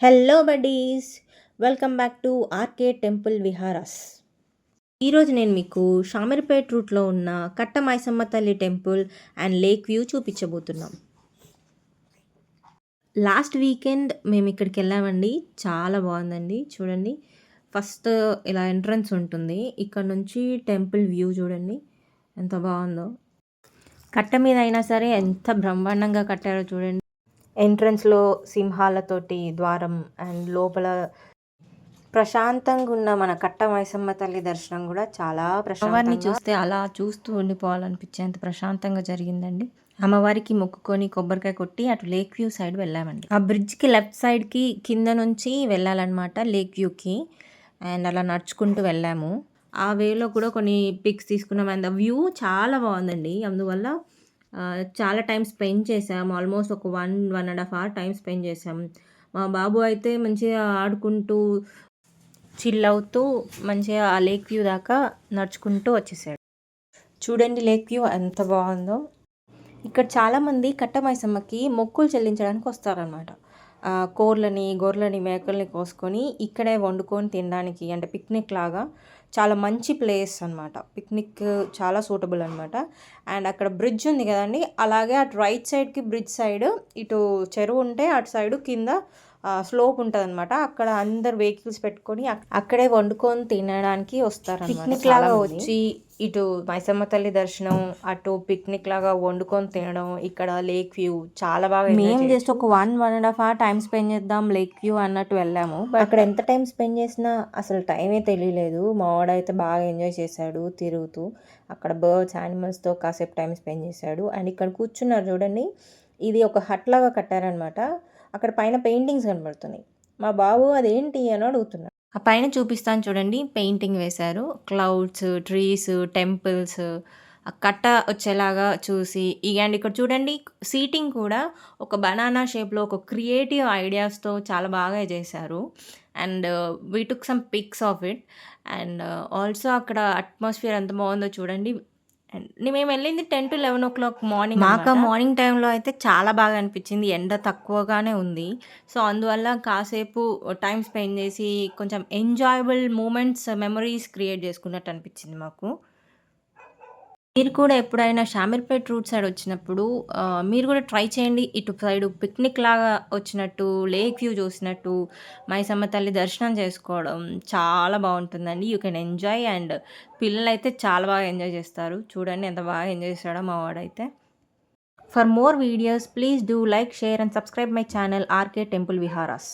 Hello buddies welcome back to RK temple Viharas ఈరోజు నేను మీకు షామీర్పేట్ రూట్లో ఉన్న కట్ట మైసమ్మ తల్లి టెంపుల్ అండ్ లేక్ వ్యూ చూపించబోతున్నాం. లాస్ట్ వీకెండ్ మేము ఇక్కడికి వెళ్ళామండి. చాలా బాగుందండి. చూడండి. ఫస్ట్ ఇలా ఎంట్రన్స్ ఉంటుంది. ఇక్కడ నుంచి టెంపుల్ వ్యూ చూడండి. ఎంత బాగుందో. కట్ట మీద అయినా సరే ఎంత బ్రహ్మాండంగా కట్టారో చూడండి. ఎంట్రన్స్లో సింహాలతోటి ద్వారం అండ్ లోపల ప్రశాంతంగా ఉన్న మన కట్ట మైసమ్మ తల్లి దర్శనం కూడా చాలా ప్రశాంతంగా చూస్తే అలా చూస్తూ ఉండిపోవాలనిపించేంత ప్రశాంతంగా జరిగిందండి. అమ్మవారికి మొక్కుకొని కొబ్బరికాయ కొట్టి అటు లేక్ వ్యూ సైడ్ వెళ్ళామండి. ఆ బ్రిడ్జ్కి లెఫ్ట్ సైడ్కి కింద నుంచి వెళ్ళాలన్నమాట లేక్ వ్యూకి అండ్ అలా నడుచుకుంటూ వెళ్ళాము. ఆ వేలో కూడా కొన్ని పిక్స్ తీసుకున్నాం అండ్ ఆ వ్యూ చాలా బాగుందండి. అందువల్ల చాలా టైం స్పెండ్ చేసాం ఆల్మోస్ట్ ఒక one one and half hour time spend చేసాం మా బాబు అయితే మంచిగా ఆడుకుంటూ చిల్ అవుతూ మంచిగా ఆ లేక్ వ్యూ దాకా నడుచుకుంటూ వచ్చేసాడు. చూడండి లేక్ వ్యూ ఎంత బాగుందో. ఇక్కడ చాలామంది కట్ట మైసమ్మకి మొక్కులు చెల్లించడానికి వస్తారనమాట కోర్లని గొర్రెలని మేకల్ని కోసుకొని ఇక్కడే వండుకొని తినడానికి అంటే పిక్నిక్ లాగా చాలా మంచి ప్లేస్ అనమాట పిక్నిక్ చాలా సూటబుల్ అనమాట అండ్ అక్కడ బ్రిడ్జ్ ఉంది కదండి అలాగే అటు రైట్ సైడ్కి బ్రిడ్జ్ సైడ్ ఇటు చెరువు ఉంటే అటు సైడ్ కింద స్లోప్ ఉంటుంది అనమాట అక్కడ అందరు వెహికల్స్ పెట్టుకొని అక్- అక్కడే వండుకొని తినడానికి వస్తారు పిక్నిక్ లాగా వచ్చి ఇటు మైసమ్మ తల్లి దర్శనం అటు పిక్నిక్ లాగా వండుకొని తినడం ఇక్కడ లేక్ వ్యూ చాలా బాగా మేము జస్ట్ ఒక one one and half hour time spend చేద్దాం లేక్ వ్యూ అన్నట్టు వెళ్ళాము. బట్ అక్కడ ఎంత టైం స్పెండ్ చేసినా అసలు టైమే తెలియలేదు. మా వాడైతే బాగా ఎంజాయ్ చేశాడు తిరుగుతూ. అక్కడ బర్డ్స్ యానిమల్స్తో కాసేపు టైం స్పెండ్ చేశాడు. అండ్ ఇక్కడ కూర్చున్నారు చూడండి. ఇది ఒక హట్ లాగా కట్టారనమాట అక్కడ పైన పెయింటింగ్స్ కనబడుతున్నాయి. మా బాబు అదేంటి అని అడుగుతున్నాడు. ఆ పైన చూపిస్తాను చూడండి. పెయింటింగ్ వేశారు. క్లౌడ్స్ ట్రీస్ టెంపుల్స్ కట్ట వచ్చేలాగా చూసి ఇగండి అండ్ ఇక్కడ చూడండి. సీటింగ్ కూడా ఒక బనానా షేప్లో ఒక క్రియేటివ్ ఐడియాస్తో చాలా బాగా చేశారు. And we took some pics of it. And also అక్కడ అట్మాస్ఫియర్ ఎంత బాగుందో చూడండి. మేము వెళ్ళింది ten to eleven o'clock morning మాకు మార్నింగ్ టైంలో అయితే చాలా బాగా అనిపించింది. ఎండ తక్కువగానే ఉంది. సో అందువల్ల కాసేపు టైం స్పెండ్ చేసి కొంచెం ఎంజాయబుల్ మూమెంట్స్ మెమరీస్ క్రియేట్ చేసుకున్నట్టు అనిపించింది మాకు. మీరు కూడా ఎప్పుడైనా షామీర్పేట్ రూట్ సైడ్ వచ్చినప్పుడు మీరు కూడా ట్రై చేయండి ఇటు సైడ్ పిక్నిక్ లాగా వచ్చినట్టు లేక్ వ్యూ చూసినట్టు మైసమ్మ తల్లి దర్శనం చేసుకోవడం చాలా బాగుంటుందండి. యూ కెన్ ఎంజాయ్ అండ్ పిల్లలు అయితే చాలా బాగా ఎంజాయ్ చేస్తారు. చూడండి ఎంత బాగా ఎంజాయ్ చేస్తాడో మా వాడైతే. For more videos please do like share and subscribe my channel RK temple Viharas.